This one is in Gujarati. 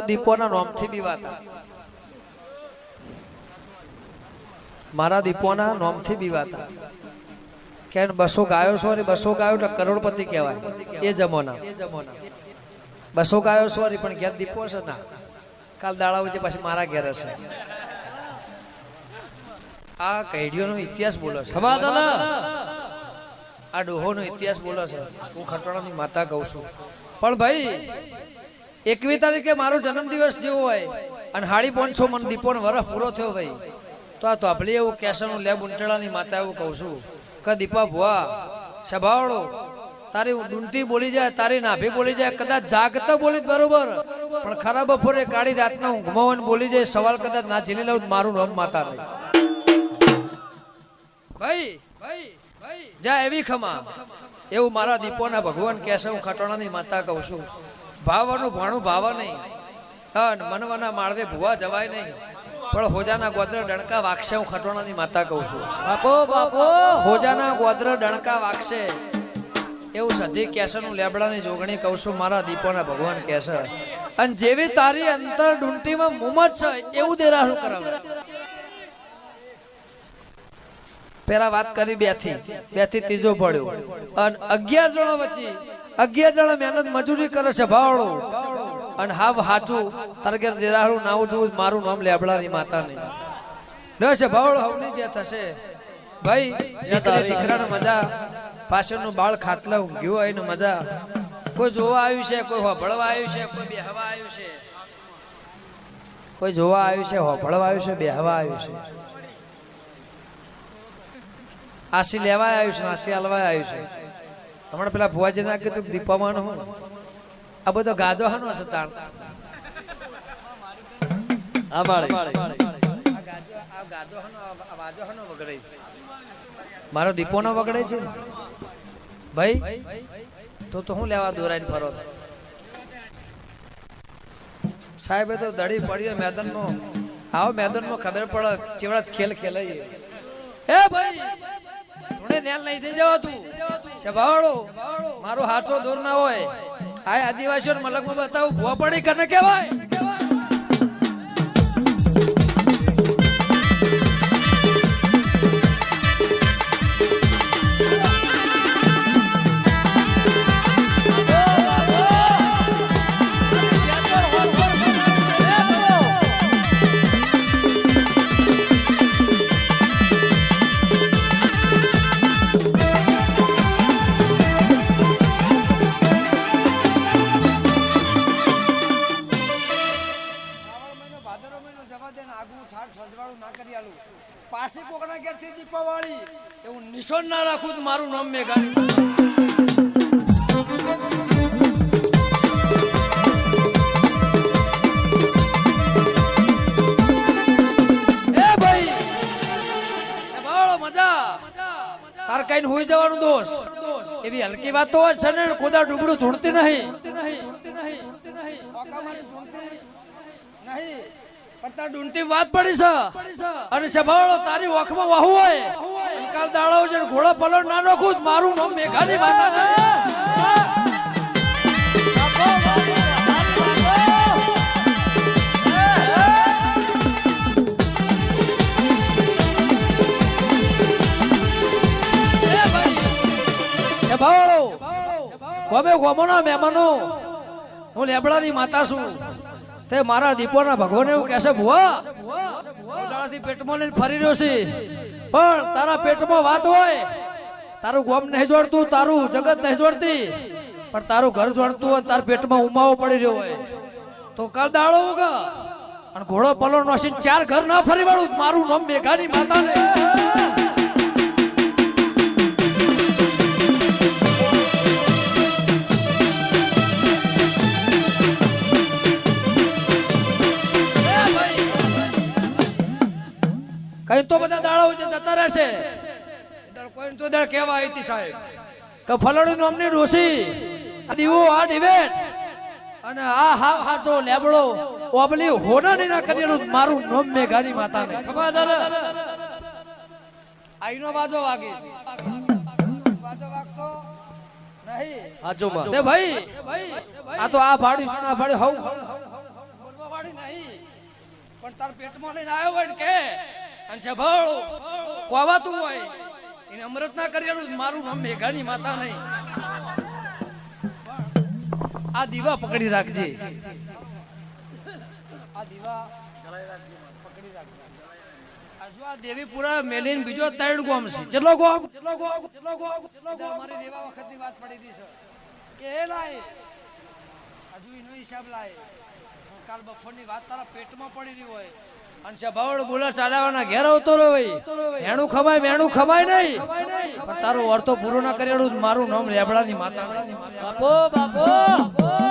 દીપોના નોમથી બીવાતા. મારા દીપોના નોમથી બીવાતા. કે બસો ગાયો છો અને બસો ગાયો એટલે કરોડપતિ કહેવાય. એ જમોના. બસો ગાયો સોરી પણ ઘેર દીપો છે ના. કાલ દાડા વચ્ચે પછી મારા ઘેર હશે. આ કૈડીઓનો ઇતિહાસ બોલો છે. આ ડોહોનો ઇતિહાસ બોલો છે. હું ખટોણાની માતા કહું છું. પણ ભાઈ એકવી તારીખે મારો જન્મદિવસ જેવો હોય અને હાડી પાંચસો મન દીપોનો વરસ પૂરો થયો ભાઈ. તો આ તોપલી એવું કેસરનું લેબ ઉંટેડાની માતા એવું કહું છું. કે દીપા ભુવા સભાવડો તારી ડુંટી બોલી જાય, તારી નાભી બોલી જાય, કદાચ જાગતા બોલી બરોબર, પણ ખરા બપોરે કાળી રાતના ઊંઘમાં બોલી જાય સવાલ કદાચ ના ઝીલી લઉં તો મારું નામ માતા ભાઈ ભાઈ, જા એવી ખમા. એવું મારા દીપોના ભગવાન કહેશે હું ખટોણાની માતા કહું છું. ભાવવાનું ભાણું ભાવ નહીં. હા ને મનવાના માળવે ભૂવા જવાય નહીં. પણ હોજાના ગોત્ર ડણકા વાગશે હું ખટોણાની માતા કહું છું. બાપો બાપો! હોજાના ગોત્ર ડણકા વાગશે. એવું સધી કેસરનું લેબડાની જોગણી કહું છું મારા દીપોના ભગવાન કેસર. અને જેવી તારી અંતર ડુંટીમાં મુમત છે એવું દેરાહું કરાવે. પેલા વાત કરી બેથી બેથી ત્રીજો પડ્યો અને અગિયાર જણો વચ્ચે અગિયાર જણા મહેનત મજૂરી કરે છે ભાવળો. અને હાવ હાચું તારે ઘેર દેરાહું નાવું જોવું મારું નામ લેબડાની માતા લે છે ભાવડો હવની જે થશે. ભાઈ દીકરી દીકરાને મજા. પાછળનું બાળ ખાટલા ઊંઘ્યું હોય ને મજા. કોઈ જોવા આવ્યું છે કોઈ હોભળવા આવ્યું છે કોઈ બેહવા આવ્યું છે. કોઈ જોવા આવ્યું છે હોભળવા આવ્યું છે બેહવા આવ્યું છે. આશી લેવા આવ્યું છે આશી હાલવાય આવ્યું છે. હમણાં પેલા ભુવાજી ના કીધું દીપામાં હું. આ બધો ગાજો હાનો હશે તાણ અમારે મારો દીપો નો વગડે છે? ભાઈ તો તો હું લેવા દોરાઈને ફરો. સાહેબે તો દડી પડ્યો મેદાનનો આવો મેદાનમાં ખબર પડે ચેવડા ખેલ ખેલાય એ ભાઈ થોડે ધ્યાન નહીં થઈ જવા તું. મારો હાથો દૂર ના હોય. આ આદિવાસીઓ મલકમાં બતાવું ભૂવા પડી કને કહેવાય? પાછી કોકના ઘેરથી દીપાવાળી. એવું નિશાન ના રાખું તો મારું નામ બાવળો મજા. તાર કઈ હુઈ જવાનું દોષ. એવી હલકી વાતો છે ને ખુદા ડુબડું ધૂણતી નહીં. નહીં. પણ તાર ડુંટી વાત પડી છે. અને સભાળો તારી ઓખમાં વાહુ હોય. કાલ દાડો છે ઘોડો પલટ ના નાખું મારું નામ મેઘાની માતા એ ગોમોના મહેમાનો, હું લેબડાની માતા છું. તે મારા દીપોના ભગવાન એવું કહેશે, ભુવા ઉદાળાથી પેટમાં લઈને ફરી રહ્યો છે. પણ તારા પેટમાં વાત હોય, તારું ગોમ નહીં જોડતું, તારું જગત નહીં જોડતી, પણ તારું ઘર જોડતું હોય, તારા પેટમાં ઉમાવો પડી રહ્યો હોય. તો કાલ દાડો અને ઘોડો પલો નોસીને ચાર ઘર ના ફરી વાળું મારું નામ મેઘાની માતાને. કોઈ કેવા આવી હતી સાહેબ. કે ફલણી નામની ડોસી આ દીવો આ ડિબેટ અને આ હા હાચો લેબડો ઓબલી હોનાની ના કરેલું મારું નામ મેઘાની માતાને. આઈનો બાજો વાગે બાજો વાગતો નહીં હાચો માં તે ભાઈ આ તો આ ભાડી આ ભાડી હવ. પણ તાર પેટમાં લઈને આવ્યો હોય ને કે અને સભાળો કોવાતું હોય. એને અમૃત ના કરેલું મારું મેઘાની માતા નહીં. આ દીવા પકડી રાખજે. આ દીવા પકડી રાખજે. આ આ દેવીપુરા મેલીન બીજો ત્રણ ગોમ છે. ચલો ગોમ ચલો ગોમ ચલો ગોમ ચલો ગોમ. મારી રેવા વખતની વાત પડી સર. કે એ લાય. હજુ એનો હિસાબ લાય. કાલ બફોરની વાત તારા પેટમાં પડી રહી હોય. અને સભાવડ બોલા ઘેર આવતો રહ્યો હોય મેણું ખમાય ખમાય નહીં. પણ તારો વર્તો પૂરો ના કરેલું મારું નામ રેબડાની માતા. બાપુ બાપુ.